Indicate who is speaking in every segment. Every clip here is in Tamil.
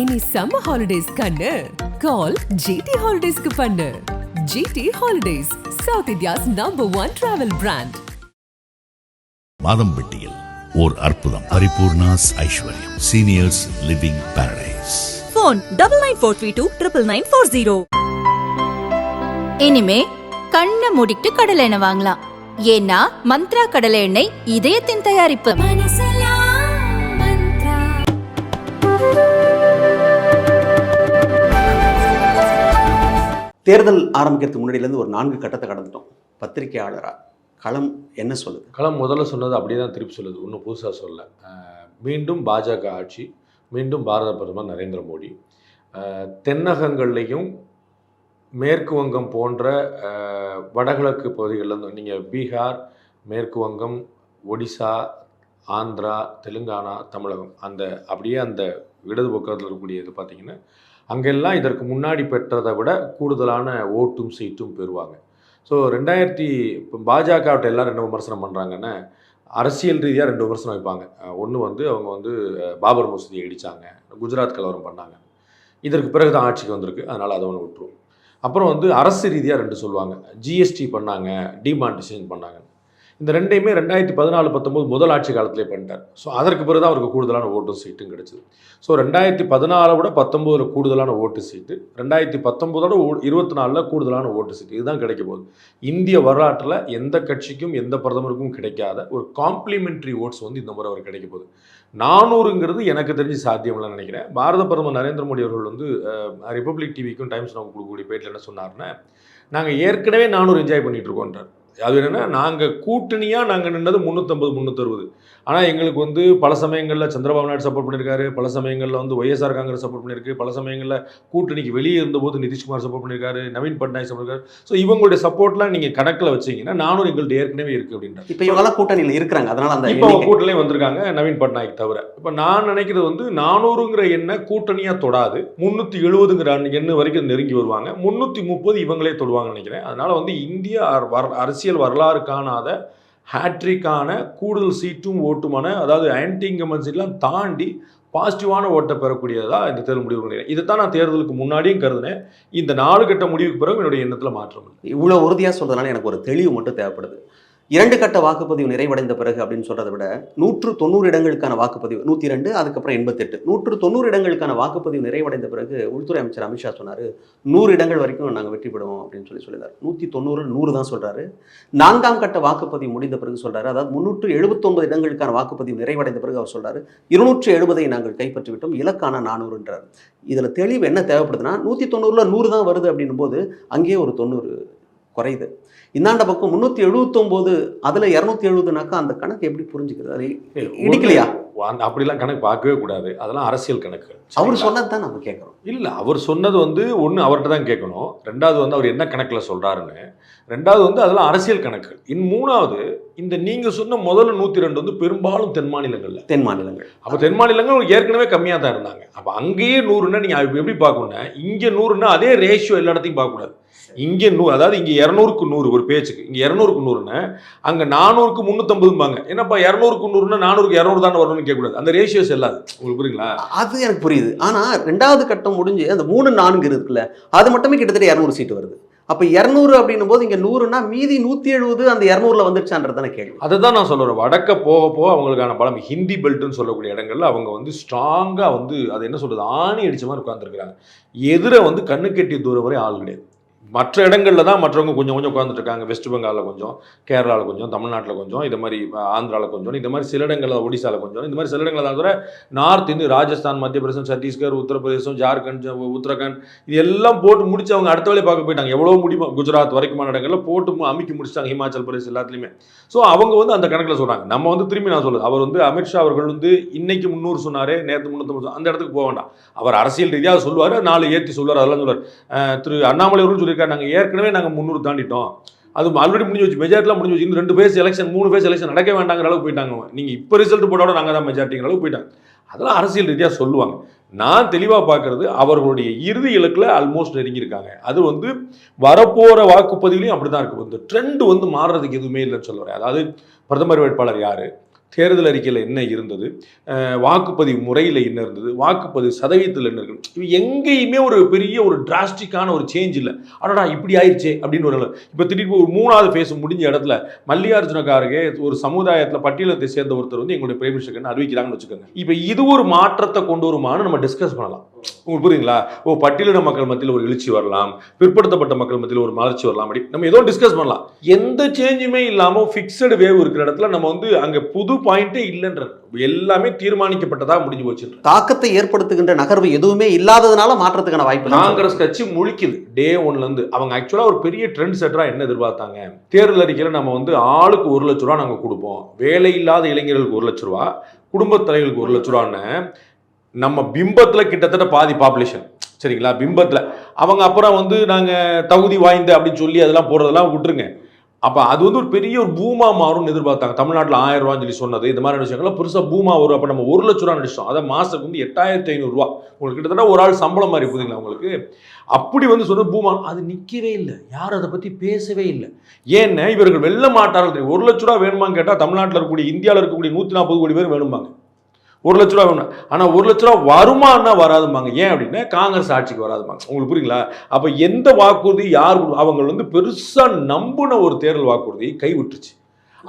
Speaker 1: இனி சம்மர் ஹாலிடேஸ் கண்ணு. கால் ஜிடி ஹாலிடேஸ்க்கு பண்ணு. GT holidays South India's number one travel brand
Speaker 2: மாதம்பட்டியில் ஓர் அற்புதம். Paripoornas Aishwaryam. Seniors living paradise
Speaker 3: phone double nine four three two triple nine four zero
Speaker 4: இனிமே கண்ணை மூடிட்டு கடலை எண்ணெய் வாங்கலாம். ஏன்னா மந்த்ரா கடலை எண்ணெய் இதயத்தின் தயாரிப்பு.
Speaker 5: தேர்தல் ஆரம்பிக்கிறதுக்கு முன்னாடியிலேருந்து ஒரு நான்கு கட்டத்தை கடந்துட்டோம். பத்திரிகையாளராக களம் என்ன சொல்லுது?
Speaker 6: களம் முதல்ல சொன்னது அப்படியே தான் திருப்பி சொல்லுது. ஒன்றும் புதுசாக சொல்ல மீண்டும் பாஜக ஆட்சி மீண்டும் பாரத பிரதமர் நரேந்திர மோடி. தென்னகங்கள்லேயும் மேற்கு வங்கம் போன்ற வடகிழக்கு பகுதிகளில் நீங்கள் பீகார் மேற்கு வங்கம் ஒடிசா ஆந்திரா தெலுங்கானா தமிழகம் அந்த அப்படியே அந்த இடது பக்கத்தில் இருக்கக்கூடிய இது பார்த்திங்கன்னா அங்கெல்லாம் இதற்கு முன்னாடி பெற்றதை விட கூடுதலான ஓட்டும் சீட்டும் பெறுவாங்க. ஸோ ரெண்டாயிரத்தி இப்போ பாஜகவிட்ட எல்லாம் ரெண்டு விமர்சனம் பண்ணுறாங்கன்னா அரசியல் ரீதியாக ரெண்டு விமர்சனம் வைப்பாங்க. ஒன்று வந்து அவங்க வந்து பாபர் மசூதியை இடித்தாங்க குஜராத் கலவரம் பண்ணாங்க. இதற்கு பிறகு தான் ஆட்சிக்கு வந்திருக்கு. அதனால் அதை ஒன்று விட்டுருவோம் அப்புறம் வந்து அரசு ரீதியாக ரெண்டு சொல்லுவாங்க. ஜிஎஸ்டி பண்ணாங்க டிமானிட்டேஷன் பண்ணாங்க. இந்த ரெண்டையுமே ரெண்டாயிரத்தி பதினாலு பத்தொம்போது முதல் ஆட்சி காலத்திலே பண்ணிட்டார். ஸோ அதற்கு பிறகு தான் அவருக்கு கூடுதலான ஓட்டு சீட்டும் கிடச்சிது. ஸோ ரெண்டாயிரத்தி பதினாலை விட பத்தொம்போதில் கூடுதலான ஓட்டு சீட்டு ரெண்டாயிரத்தி பத்தொம்போதோட இருபத்தி நாலில் கூடுதலான ஓட்டு சீட்டு. இதுதான் கிடைக்க போகுது. இந்திய வரலாற்றில் எந்த கட்சிக்கும் எந்த பிரதமருக்கும் கிடைக்காத ஒரு காம்ப்ளிமெண்ட்ரி ஓட்ஸ் வந்து இந்த முறை அவர் கிடைக்க போகுது. நானூறுங்கிறது எனக்கு தெரிஞ்சு சாத்தியம் இல்லைன்னு நினைக்கிறேன். பாரத பிரதமர் நரேந்திர மோடி அவர்கள் வந்து ரிப்பப்ளிக் டிவிக்கும் டைம்ஸ் நம்ம கொடுக்கக்கூடிய பேட்டில் என்ன சொன்னார்னா நாங்கள் ஏற்கனவே நானூறு என்ஜாய் பண்ணிகிட்டு இருக்கோன்றார் அது என்னென்னா நாங்கள் கூட்டணியாக நாங்கள் நின்றது முந்நூற்றம்பது முந்நூற்றறுபது ஆனால் எங்களுக்கு வந்து பல சமயங்களில் சந்திரபாபு நாயுடு சப்போர்ட் பண்ணியிருக்காரு பல சமயங்களில் வந்து ஒய்எஸ்ஆர் காங்கிரஸ் சப்போர்ட் பண்ணியிருக்கு பல சமயங்களில் கூட்டணிக்கு வெளியே இருந்தபோது நிதிஷ்குமார் சப்போர்ட் பண்ணியிருக்காரு நவீன் பட்நாயக் சப்போர்ட் பண்ணியிருக்காரு ஸோ இவங்களுடைய சப்போர்ட்லாம் நீங்கள் கணக்கில் வச்சீங்கன்னா நானூறு எங்கள்கிட்ட ஏற்கனவே இருக்குது அப்படின்றார்.
Speaker 5: இப்போ இவங்கெல்லாம் கூட்டணியில் இருக்கிறாங்க. அதனால அந்த
Speaker 6: இப்போ அவங்க
Speaker 5: எண்ணிக்கை-
Speaker 6: கூட்டணியே வந்திருக்காங்க நவீன் பட்நாயக் தவிர. இப்போ நான் நினைக்கிறது வந்து நானூறுங்கிற எண்ணை கூட்டணியாக தொடாது. முந்நூற்றி எழுபதுங்கிற எண்ணு வரைக்கும் நெருங்கி வருவாங்க. முந்நூற்றி முப்பது இவங்களே தொடுவாங்கன்னு நினைக்கிறேன். அதனால வந்து இந்திய அரசியல் வரலாறு காணாத ஹேட்ரிக்கான கூடுதல் சீட்டும் ஓட்டுமான அதாவது ஆன்டி இன்கம்பன்சிலாம் தாண்டி பாசிட்டிவான ஓட்டை பெறக்கூடியதா இந்த தேர்தல் முடிவு நினைக்கிறேன் இதை தான் நான் தேர்தலுக்கு முன்னாடியும் கருதினேன். இந்த நாலு கட்ட முடிவுக்கு பிறகு என்னுடைய எண்ணத்தில் மாற்றம் இல்லை.
Speaker 5: இவ்வளோ உறுதியாக சொல்கிறதுனால எனக்கு ஒரு தெளிவு மட்டும் தேவைப்படுது. இரண்டு கட்ட வாக்குப்பதிவு நிறைவடைந்த பிறகு அப்படின்னு சொல்றதை விட நூற்று தொண்ணூறு இடங்களுக்கான வாக்குப்பதிவு நூற்றி ரெண்டு அதுக்கப்புறம் எண்பத்தெட்டு. நூற்று தொண்ணூறு இடங்களுக்கான வாக்குப்பதிவு நிறைவடைந்த பிறகு உள்துறை அமைச்சர் அமித்ஷா சொன்னார் நூறு இடங்கள் வரைக்கும் நாங்கள் வெற்றி பெறுவோம் அப்படின்னு சொல்லி சொல்லியிருந்தார். நூற்றி தொண்ணூறு நூறு தான் சொல்கிறாரு நான்காம் கட்ட வாக்குப்பதிவு முடிந்த பிறகு சொல்கிறார் அதாவது முன்னூற்று எழுபத்தொன்பது இடங்களுக்கான வாக்குப்பதிவு நிறைவடைந்த பிறகு அவர் சொல்கிறார் இருநூற்று எழுபதை நாங்கள் கைப்பற்றி விட்டோம் இலக்கான நானூறுன்றார். இதில் தெளிவு என்ன தேவைப்படுதுன்னா நூற்றி தொண்ணூறில் நூறு தான் வருது அப்படின்னும் போது அங்கேயே ஒரு தொண்ணூறு குறையுது. இந்தாண்ட பக்கம் முந்நூற்றி எழுபத்தொம்போது அதில் இரநூத்தி எழுபதுனாக்கா அந்த கணக்கு எப்படி புரிஞ்சுக்கிறது? இடிக்கலையா?
Speaker 6: அந்த அப்படிலாம் கணக்கு பார்க்கவே கூடாது. அதெல்லாம் அரசியல் கணக்கு.
Speaker 5: அவர் சொன்னது தான் நம்ம கேட்குறோம்.
Speaker 6: இல்லை அவர் சொன்னது வந்து ஒன்று அவர்கிட்ட தான் கேட்கணும். ரெண்டாவது வந்து அவர் என்ன கணக்கில் சொல்கிறாருன்னு ரெண்டாவது வந்து அதெல்லாம் அரசியல் கணக்கு இன் மூணாவது இந்த நீங்கள் சொன்ன முதல்ல நூற்றி ரெண்டு வந்து பெரும்பாலும் தென் மாநிலங்களில்.
Speaker 5: தென் மாநிலங்கள்.
Speaker 6: அப்போ தென் மாநிலங்கள் ஏற்கனவே கம்மியாக தான் இருந்தாங்க. அப்போ அங்கேயே நூறுன்னா நீங்கள் எப்படி பார்க்கணுன்னா இங்கே நூறுன்னா அதே ரேஷியோ எல்லா இடத்தையும் பார்க்கக்கூடாது. இங்கே நூ அதாவது இங்கே இரநூறுக்கு நூறு ஒரு பேச்சுக்கு. இங்கே இரநூறுக்கு நூறுன்னா அங்கே நானூறுக்கு முந்நூற்றம்பதும்பாங்க என்னப்பா இரநூறுக்கு நூறுனா நானூறுக்கு இரநூறு தானே வரணும்னு கேட்கக்கூடாது. அந்த ரேஷியோஸ் எல்லாது உங்களுக்கு புரியுங்களா?
Speaker 5: அது எனக்கு புரியுது. ஆனால் ரெண்டாவது கட்டம் முடிஞ்சு அந்த மூணு நான்கு இருக்குல்ல அது மட்டுமே கிட்டத்தட்ட இரநூறு சீட்டு வருது. அப்போ இரநூறு அப்படின்னும் போது இங்கே நூறுனா மீதி நூற்றி எழுபது அந்த இரநூறுல வந்துருச்சான்றது தானே கேள்வி.
Speaker 6: அதை தான் நான் சொல்லுறேன் வடக்க போக போக அவங்களுக்கான பலம் ஹிந்தி பெல்ட்னு சொல்லக்கூடிய இடங்கள்ல அவங்க வந்து ஸ்ட்ராங்காக வந்து அது என்ன சொல்கிறது ஆணி அடிச்ச மாதிரி உட்காந்துருக்காங்க எதிர வந்து கண்ணு கெட்டிய தூரம் வரை ஆள் கிடையாது. மற்ற இடங்களில் தான் மற்றவங்க கொஞ்சம் கொஞ்சம் உட்காந்துட்டு இருக்காங்க. வெஸ்ட் பெங்காலில் கொஞ்சம் கேரளாவில் கொஞ்சம் தமிழ்நாட்டில் கொஞ்சம் இது மாதிரி ஆந்திராவில் கொஞ்சம் இந்த மாதிரி சில இடங்களில் ஒடிசாவில் கொஞ்சம் இந்த மாதிரி சில இடங்களில் தவிர நார்த் இந்து ராஜஸ்தான் மத்திய பிரதேசம் சத்தீஸ்கர் உத்தரப்பிரதேசம் ஜார்க்கண்ட் உத்தரகாண்ட் இது எல்லாம் போட்டு முடிச்சு அவங்க அடுத்த வேலையை பார்க்க போயிட்டாங்க. எவ்வளோ முடியுமோ குஜராத் வரைக்குமான இடங்களில் போட்டு மு- அமுக்கி முடிச்சிட்டாங்க. ஹிமாச்சல் பிரதேஷ் எல்லாத்துலேயுமே. ஸோ அவங்க வந்து அந்த கணக்கில் சொல்கிறாங்க நம்ம வந்து திரும்பி நான் சொல்லுது அவர் வந்து அமித்ஷா அவர்கள் வந்து இன்னைக்கு முந்நூறு சொன்னார் நேற்று முந்நூற்றம்பது அந்த இடத்துக்கு போக வேண்டாம். அவர் அரசியல் ரீதியாக சொல்லுவார் நாலு ஏற்றி சொல்லுவார் அதெல்லாம் சொல்லுவார். திரு அண்ணாமலை அவர்கள் சொல்லியிருக்காரு. நாங்கள் ஏற்கனவே நாங்கள் முந்நூறு தாண்டிட்டோம். அது ஆல்ரெடி முடிஞ்சு வச்சு மெஜாரிட்டிலாம் முடிஞ்சு வச்சு இன்னும் ரெண்டு பேஸ் எலெக்ஷன் மூணு பேஸ் எலெக்ஷன் நடக்க வேண்டாங்கிற அளவுக்கு போயிட்டாங்க நீங்கள் இப்போ ரிசல்ட் போட்டோட நாங்கள் தான் மெஜாரிட்டிங்கிற அளவுக்கு போயிட்டாங்க. அதெல்லாம் அரசியல் ரீதியாக சொல்லுவாங்க. நான் தெளிவாக பார்க்குறது அவர்களுடைய இறுதி இலக்கில் ஆல்மோஸ்ட் நெருங்கியிருக்காங்க. அது வந்து வரப்போகிற வாக்குப்பதிவுலையும் அப்படி தான் இருக்குது இந்த ட்ரெண்ட் வந்து மாறுறதுக்கு எதுவுமே இல்லைன்னு சொல்லுறேன் அதாவது பிரதமர் வேட்பாளர் யார்? தேர்தல் அறிக்கையில் என்ன இருந்தது? வாக்குப்பதிவு முறையில் என்ன இருந்தது? வாக்குப்பதிவு சதவீதத்தில் என்ன இருக்குது இது எங்கேயுமே ஒரு பெரிய ஒரு டிராஸ்டிக்கான ஒரு சேஞ்ச் இல்லை. அடடா இப்படி ஆயிடுச்சே அப்படின்னு ஒரு இப்போ திடீர்னு ஒரு மூணாவது ஃபேஸ் முடிஞ்ச இடத்துல மல்லிகார்ஜுனக்காரகே ஒரு சமுதாயத்தில் பட்டியலத்தை சேர்ந்த ஒருத்தர் வந்து எங்களுடைய பிரைம் மினிஸ்டர் அறிவிக்கிறாங்கன்னு வச்சுக்கோங்க. இப்போ இது ஒரு மாற்றத்தை கொண்டு வருமானு நம்ம டிஸ்கஸ் பண்ணலாம். உங்களுக்கு புரியுங்களா ஓ பட்டியலின மக்கள் மத்தியில் ஒரு எழுச்சி வரலாம் பிற்படுத்தப்பட்ட மக்கள் மத்தியில் ஒரு மலர்ச்சி வரலாம் அப்படி நம்ம ஏதோ டிஸ்கஸ் பண்ணலாம். எந்த சேஞ்சுமே இல்லாமல் ஃபிக்ஸடு வேவ் இருக்கிற இடத்துல நம்ம வந்து அங்கே புது பாயிண்டே இல்லைன்ற எல்லாமே தீர்மானிக்கப்பட்டதா முடிஞ்சு போச்சுன்ற
Speaker 5: தாக்கத்தை ஏற்படுத்துகின்ற நகர்வு எதுவுமே இல்லாததுனால மாற்றத்துக்கான வாய்ப்பு.
Speaker 6: காங்கிரஸ் கட்சி முழிக்குது. டே ஒன்ல இருந்து அவங்க ஆக்சுவலா ஒரு பெரிய ட்ரெண்ட் செட்டரா என்ன எதிர்பார்த்தாங்க? தேர்தல் அறிக்கையில நம்ம வந்து ஆளுக்கு ஒரு லட்ச ரூபா நாங்க கொடுப்போம். வேலை இல்லாத இளைஞர்களுக்கு ஒரு லட்ச ரூபா குடும்பத் தலைவர்களுக்கு ஒரு லட்ச ரூபான்னு நம்ம பிம்பத்துல கிட்டத்தட்ட பாதி பாப்புலேஷன் சரிங்களா? பிம்பத்துல. அவங்க அப்புறம் வந்து நாங்க தகுதி வாய்ந்த அப்படின்னு சொல்லி அதெல்லாம் போடுறதெல்லாம் விட்டுருங்க. அப்போ அது வந்து ஒரு பெரிய ஒரு பூமா மாறும்னு எதிர்பார்த்தாங்க. தமிழ்நாட்டில் ஆயிரம் ரூபான்னு சொல்லி சொன்னது. இந்த மாதிரி விஷயங்கள்லாம் புதுசாக பூமா வரும் அப்போ நம்ம ஒரு லட்ச ரூபா நடிச்சோம் அதை மாதத்துக்கு வந்து எட்டாயிரத்தி ஐநூறுரூவா உங்களுக்கு கிட்டத்தட்ட ஒரு ஆள் சம்பளம் மாதிரி போதுங்களா உங்களுக்கு? அப்படி வந்து சொன்ன பூமா அது நிற்கவே இல்லை. யாரும் அதை பற்றி பேசவே இல்லை. ஏன்னா இவர்கள் வெல்ல மாட்டார்கள் ஒரு லட்ச ரூபா வேணுமான்னு கேட்டால் தமிழ்நாட்டில் இருக்கக்கூடிய இந்தியாவில் இருக்கக்கூடிய நூற்றி நாற்பது கோடி பேர் வேணும்பாங்க. ஒரு லட்ச ரூபா வேணும். ஆனால் ஒரு லட்ச ரூபா வருமானா வராதுமாங்க ஏன் அப்படின்னா காங்கிரஸ் ஆட்சிக்கு வராதுமாங்க உங்களுக்கு புரியுங்களா? அப்போ எந்த வாக்குறுதி யார் அவங்க வந்து பெருசாக நம்பின ஒரு தேர்தல் வாக்குறுதியை கைவிட்டுருச்சு.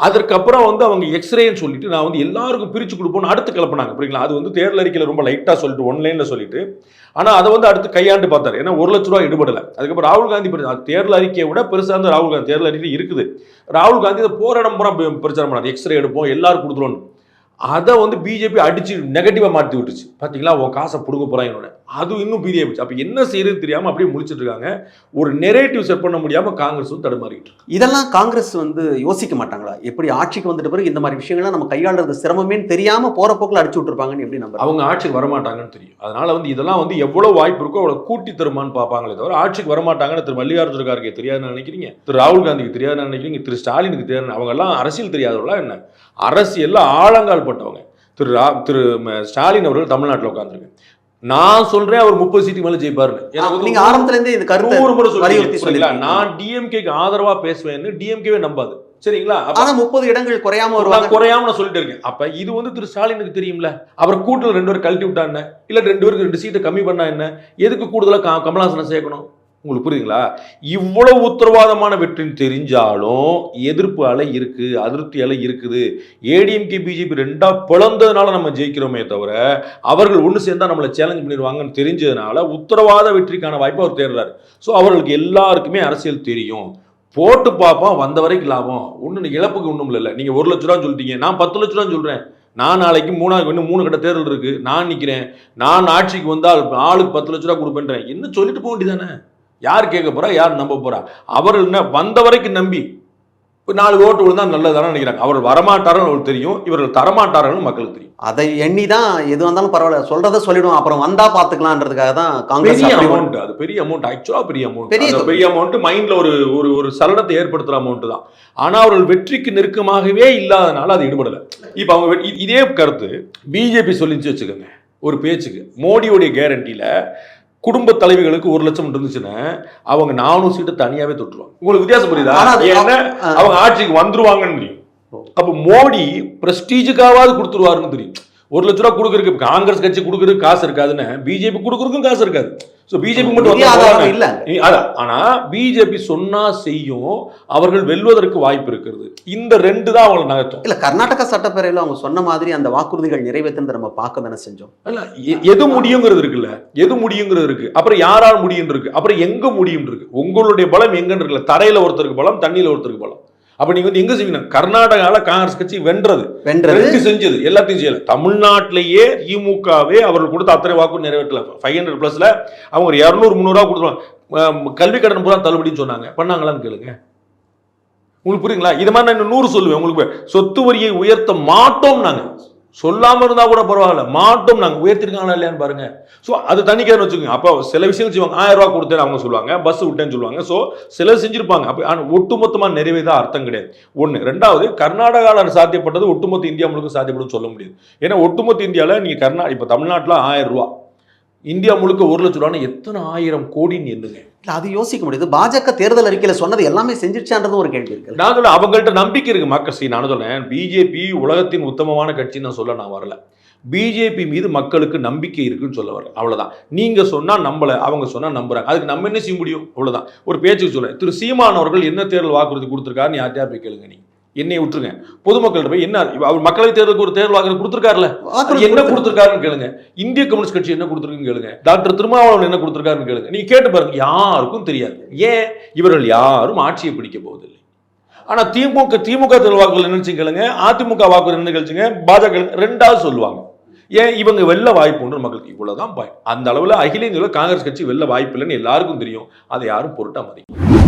Speaker 6: அதற்கப்புறம் வந்து அவங்க எக்ஸ்ரேன்னு சொல்லிட்டு நான் வந்து எல்லாருக்கும் பிரித்து கொடுப்போம்னு அடுத்து கிளப்பினாங்க. புரியுங்களா? அது வந்து தேர்தல் அறிக்கையில் ரொம்ப லைட்டாக சொல்லிட்டு ஒன்லைனில் சொல்லிட்டு. ஆனால் அதை வந்து அடுத்து கையாண்டு பார்த்தாரு. ஏன்னா ஒரு லட்ச ரூபா ஈடுபடலை அதுக்கப்புறம் ராகுல் காந்தி தேர்தல் அறிக்கையை விட பெருசாக இருந்த ராகுல் காந்தி. தேர்தல் அறிக்கை இருக்குது. ராகுல் காந்தி அதை போராடம் பூரா பிரச்சாரம் பண்ணாது எக்ஸ்ரே எடுப்போம் எல்லாரும் கொடுத்துருவோம் அதை வந்து பிஜேபி அடிச்சு நெகட்டிவாக மாற்றி விட்டுச்சு. பார்த்தீங்களா உன் காசை பிடுங்க போகிறாங்க அது இன்னும் பீதியாக போச்சு. அப்போ என்ன செய்யறது தெரியாமல் அப்படியே முடிச்சிட்டு இருக்காங்க. ஒரு நெரேட்டிவ் செட் பண்ண முடியாமல் காங்கிரஸ் வந்து தடுமாறிட்டு.
Speaker 5: இதெல்லாம் காங்கிரஸ் வந்து யோசிக்க மாட்டாங்களா? எப்படி ஆட்சிக்கு வந்துட்ட பிறகு இந்த மாதிரி விஷயங்கள்லாம் நம்ம கையாளுறது சிரமமேன்னு தெரியாம போற போக்குல அடிச்சு விட்டுருப்பாங்கன்னு எப்படி நம்புறாங்க?
Speaker 6: அவங்க ஆட்சிக்கு வரமாட்டாங்கன்னு தெரியும். அதனால வந்து இதெல்லாம் வந்து எவ்வளவு வாய்ப்பு இருக்கோ அவ்வளவு கூட்டி தருமான்னு பார்ப்பாங்களே தவிர ஆட்சிக்கு வரமாட்டாங்கன்னு திரு மல்லிகார்ஜுன கார்கே தெரியாதுன்னு நினைக்கிறீங்க? திரு ராகுல் காந்திக்கு தெரியாதுன்னு நினைக்கிறீங்க? திரு ஸ்டாலினுக்கு தெரியாது அவங்க எல்லாம் அரசியல் தெரியாதவங்களா என்ன? அரசியல்ல ஆழங்கால் பட்டவங்க. திரு ரா திரு ஸ்டாலின் அவர்கள் தமிழ்நாட்டில் உட்காந்துருக்கு நான் சொல்றேன் அவர் முப்பது சீட்டுக்கு மேல வந்து
Speaker 5: நீங்க ஆரம்பத்துல இருந்தே இந்த கருத்தை
Speaker 6: நூறு முறை
Speaker 5: சொல்லிருக்கீங்க.
Speaker 6: நான் டிஎம்கேக்கு ஆதரவா பேசுவேன்னு டிஎம்கேவே நம்பாது. சரிங்களா?
Speaker 5: ஆனா முப்பது இடங்கள் குறையாம வருவாங்க.
Speaker 6: குறையாம நான் சொல்லிட்டு இருக்கேன். அப்ப இது வந்து திரு ஸ்டாலினுக்கு தெரியும்ல? அவர் கூட்டத்தில் ரெண்டு பேர் கழட்டி விட்டா என்ன? இல்ல ரெண்டு பேருக்கு ரெண்டு சீட்டை கம்மி பண்ணா என்ன? எதுக்கு கூடுதலா க- கமலஹாசனை சேர்க்கணும்? உங்களுக்கு புரியுதுங்களா? இவ்வளவு உத்தரவாதமான வெற்றின்னு தெரிஞ்சாலும் எதிர்ப்பு அலை இருக்கு அதிருப்தி அலை இருக்குது. ஏடிஎம்கே பிஜேபி ரெண்டா பிளந்ததுனால நம்ம ஜெயிக்கிறோமே தவிர அவர்கள் ஒன்று சேர்ந்தா நம்மளை சேலஞ்ச் பண்ணிடுவாங்கன்னு தெரிஞ்சதுனால உத்தரவாத வெற்றிக்கான வாய்ப்பை அவர் தேடுறாரு. ஸோ அவர்களுக்கு எல்லாருக்குமே அரசியல் தெரியும். போட்டு பார்ப்போம் வந்த வரைக்கும் லாபம். ஒன்றும் இழப்புக்கு ஒன்றும் இல்லை நீங்கள் ஒரு லட்ச ரூபா சொல்லிட்டீங்க. நான் பத்து லட்ச ரூபா சொல்கிறேன் நான் நாளைக்கு மூணாவது இன்னும் மூணு கட்ட தேர்தல் இருக்கு. நான் நிற்கிறேன் நான் ஆட்சிக்கு வந்தால் ஆளுக்கு பத்து லட்ச ரூபா கொடுப்பேன்றேன். என்ன சொல்லிட்டு போக வேண்டியதானே யார் கேட்க போறா யார் நம்ப போறா? அவர் என்ன வந்த வரைக்கும் நம்பி நாலு ஓட்டு விழுந்தா நல்லதானே நினைக்கிறாங்க. அவர் வரமாட்டாருன்னு அவருக்கு தெரியும் இவர்கள் தரமாட்டாருன்னு மக்களுக்கு தெரியும்.
Speaker 5: அதை எண்ணி தான் எது வந்தாலும் பரவாயில்ல. சொல்றதை சொல்லிடுவோம். அப்புறம் வந்தா பாத்துக்கலான்றதுக்காக தான் காங்கிரஸ்
Speaker 6: பெரிய அமௌண்ட் அது பெரிய அமௌண்ட் ஆக்சுவலா பெரிய அமௌண்ட்
Speaker 5: பெரிய
Speaker 6: பெரிய அமௌண்ட் மைண்ட்ல ஒரு ஒரு ஒரு சலனத்தை ஏற்படுத்துற அமௌண்ட் தான். ஆனா அவர்கள் வெற்றிக்கு நெருக்கமாகவே இல்லாதனால அது ஈடுபடல. இப்ப அவங்க இதே கருத்து பிஜேபி சொல்லிச்சு வச்சுக்கோங்க ஒரு பேச்சுக்கு. மோடியோடைய கேரண்டியில குடும்ப தலைவிகளுக்கு ஒரு லட்சம் இருந்துச்சுன்னா அவங்க நானூறு சீட்டு தனியாவே தொட்டுருவாங்க. உங்களுக்கு வித்தியாசம் புரியுதா. அவங்க ஆட்சிக்கு வந்துருவாங்கன்னு தெரியும். அப்ப மோடி பிரஸ்டீஜுக்காவது கொடுத்துருவாருன்னு தெரியும். ஒரு லட்ச ரூபா கொடுக்கறதுக்கு காங்கிரஸ் கட்சி கொடுக்கறதுக்கு காசு இருக்காதுன்னு பிஜேபி கொடுக்கறதுக்கும் காசு இருக்காது. ஸோ பிஜேபி மட்டும்.
Speaker 5: இல்ல
Speaker 6: அதான். ஆனா பிஜேபி சொன்னா செய்யும் அவர்கள் வெல்வதற்கு வாய்ப்பு இருக்கிறது. இந்த ரெண்டு தான் அவங்களை நகர்த்தும்.
Speaker 5: இல்ல கர்நாடக சட்டப்பேரவையில அவங்க சொன்ன மாதிரி அந்த வாக்குறுதிகள் நிறைவேற்றுனதை நம்ம பார்க்க தானே செஞ்சோம்.
Speaker 6: அல்ல எ- எது முடியுங்கிறது இருக்குல்ல? எது முடியுங்கிறது இருக்கு? அப்புறம் யாரால் முடியும் இருக்கு? அப்புறம் எங்க முடியும் இருக்கு? உங்களுடைய பலம் எங்கன்னு இருக்குல்ல? தரையில ஒருத்தருக்கு பலம் தண்ணியில ஒருத்தருக்கு பலம். அப்ப நீங்க வந்து எங்க செய்வீங்க கர்நாடகால காங்கிரஸ் கட்சி வென்றது.
Speaker 5: வென்றது.
Speaker 6: ரெண்டு செஞ்சது. எல்லாத்தையும் செய்யல. தமிழ்நாட்டிலேயே திமுகவே அவர்கள் கொடுத்த அத்தனை வாக்கு நிறைவேற்றல. ஃபைவ் ஹண்ட்ரட் பிளஸ்ல அவங்க ஒரு இரநூறு முந்நூறுவா கொடுத்துருவாங்க. கல்வி கடன் பூரா தள்ளுபடின்னு சொன்னாங்க. பண்ணாங்களான்னு கேளுங்க. உங்களுக்கு புரியுங்களா? இது மாதிரி நான் இன்னும் நூறு சொல்லுவேன். உங்களுக்கு சொத்து வரியை உயர்த்த மாட்டோம் நாங்க சொல்லாமல் இருந்தால் கூட பரவாயில்ல. மாட்டோம் நாங்கள் உயர்த்திருக்காங்களா இல்லையான்னு பாருங்க. ஸோ அது தனிக்காரன்னு வச்சுக்கோங்க. அப்போ சில விஷயங்கள் செய்வாங்க. ஆயிரம் ரூபா கொடுத்தேன் அவங்க சொல்லுவாங்க. பஸ் விட்டேன்னு சொல்லுவாங்க. ஸோ சில செஞ்சிருப்பாங்க. அப்போ ஆனால் ஒட்டுமொத்தமாக நிறைவேதான் அர்த்தம் கிடையாது. ஒன்று ரெண்டாவது கர்நாடகாவில் சாத்தியப்பட்டது ஒட்டுமொத்த இந்தியா முழுக்க சாத்தியப்படும் சொல்ல முடியாது. ஏன்னா ஒட்டுமொத்த இந்தியாவில் நீங்கள் கர்நா இப்போ தமிழ்நாட்டில் ஆயிரம் ரூபா. இந்தியா முழுக்க ஒரு லட்சம் ரூபான்னு எத்தனை ஆயிரம் கோடின்னு எண்ணுங்க
Speaker 5: இல்ல அது யோசிக்க முடியுது. பாஜக தேர்தல் அறிக்கையில சொன்னது எல்லாமே செஞ்சிருச்சான்றதும் ஒரு கேள்வி இருக்கு.
Speaker 6: நான் சொல்ல அவங்கள்ட்ட நம்பிக்கை இருக்கு மக்கள் சரி நான் சொல்றேன் பிஜேபி உலகத்தின் உத்தமமான கட்சின்னு நான் சொல்ல நான் வரல. பிஜேபி மீது மக்களுக்கு நம்பிக்கை இருக்குன்னு சொல்ல வரல. அவ்வளவுதான். நீங்க சொன்னா நம்பல அவங்க சொன்னா நம்புறாங்க. அதுக்கு நம்ம என்ன செய்ய முடியும்? அவ்வளவுதான். ஒரு பேச்சுக்கு சொல்றேன். திரு சீமான் அவர்கள் என்ன தேர்தல் வாக்குறுதி கொடுத்திருக்காருன்னு யார்ட்டையா போய் கேளுங்க நீங்க. என்னை விட்டுருங்க. பொதுமக்கள்கிட்ட போய் என்ன அவர் மக்களவை தேர்தலுக்கு ஒரு தேர்தல் வாக்குறுதி கொடுத்திருக்காருல்ல?
Speaker 5: வாக்குறுதி
Speaker 6: என்ன
Speaker 5: கொடுத்து-
Speaker 6: கொடுத்திருக்காருன்னு கேளுங்க. இந்திய கம்யூனிஸ்ட் கட்சி என்ன கொடுத்திருக்குன்னு கேளுங்க. டாக்டர் திருமாவளவன் என்ன கொடுத்திருக்காருன்னு கேளுங்க. நீங்க கேட்டு பாருங்க யாருக்கும் தெரியாது. ஏன்? இவர்கள் யாரும் ஆட்சியை பிடிக்க போவதில்லை. ஆனா திமுக திமுக தேர்தல் வாக்குகள் நினைச்சு கேளுங்க. அதிமுக வாக்குகள் என்ன கழிச்சுங்க பாஜக ரெண்டாவது சொல்லுவாங்க. ஏன்? இவங்க வெல்ல வாய்ப்பு உண்டு. மக்களுக்கு இவ்வளவுதான் பயம் அந்த அளவுல அகில இந்தியாவில் காங்கிரஸ் கட்சி வெல்ல வாய்ப்பு இல்லைன்னு எல்லாருக்கும் தெரியும். அதை யாரும் பொருட்டா மதிக்கும்